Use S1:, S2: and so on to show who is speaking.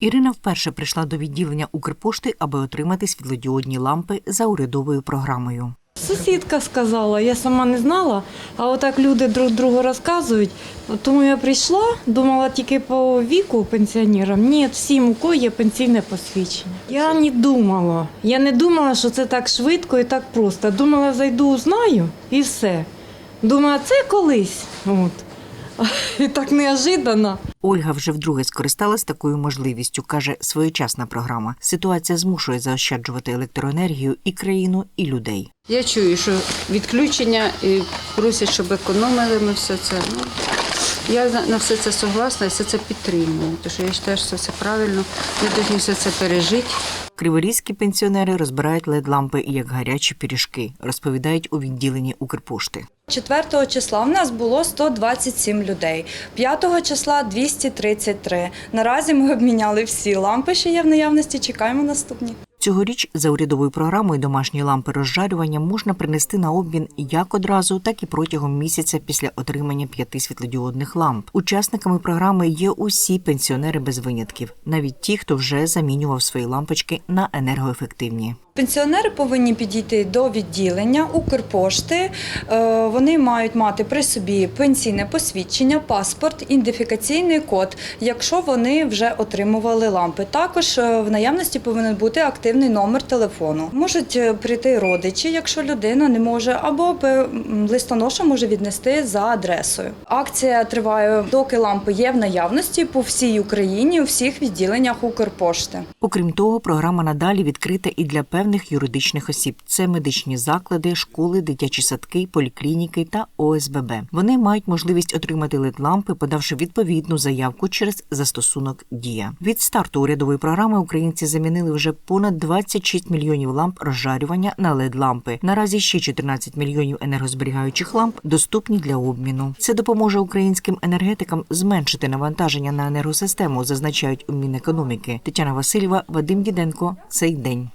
S1: Ірина вперше прийшла до відділення Укрпошти, аби отримати світлодіодні лампи за урядовою програмою.
S2: Сусідка сказала, я сама не знала, а отак люди друг другу розказують. Тому я прийшла, думала тільки по віку пенсіонерам. Ні, всім, у кого є пенсійне посвідчення. Я не думала. Я не думала, що це так швидко і так просто. Думала, зайду, узнаю і все. Думала, це колись. От. І так неожиданно.
S1: Ольга вже вдруге скористалась такою можливістю. каже, своєчасна програма. Ситуація змушує заощаджувати електроенергію і країну, і людей.
S3: Я чую, що відключення і просять, щоб економили ми все це. Ну, я на- все це согласна і все це підтримую. Тому що я вважаю, що це правильно. Ми повинні все це пережити.
S1: Криворізькі пенсіонери розбирають лед-лампи як гарячі пиріжки, розповідають у відділенні Укрпошти.
S4: 4 числа в нас було 127 людей, 5 числа 233. Наразі ми обміняли всі лампи, що є в наявності. Чекаємо наступні.
S1: Цьогоріч за урядовою програмою домашні лампи розжарювання можна принести на обмін як одразу, так і протягом місяця після отримання п'яти світлодіодних ламп. Учасниками програми є усі пенсіонери без винятків, навіть ті, хто вже замінював свої лампочки на енергоефективні.
S4: Пенсіонери повинні підійти до відділення Укрпошти. Е, Вони мають мати при собі пенсійне посвідчення, паспорт, ідентифікаційний код, якщо вони вже отримували лампи. Також е, в наявності повинен бути активний номер телефону. Можуть е, прийти родичі, якщо людина не може, або листоноша може віднести за адресою. Акція триває, доки лампи є в наявності по всій Україні у всіх відділеннях Укрпошти.
S1: Окрім того, програма надалі відкрита і для певних юридичних осіб. Це медичні заклади, школи, дитячі садки, поліклініки та ОСББ. Вони мають можливість отримати лед-лампи, подавши відповідну заявку через застосунок Дія. Від старту урядової програми українці замінили вже понад 26 мільйонів ламп розжарювання на лед-лампи. Наразі ще 14 мільйонів енергозберігаючих ламп доступні для обміну. Це допоможе українським енергетикам зменшити навантаження на енергосистему, зазначають у Мінекономіки. Тетяна Васильєва, Вадим Діденко. Цей день.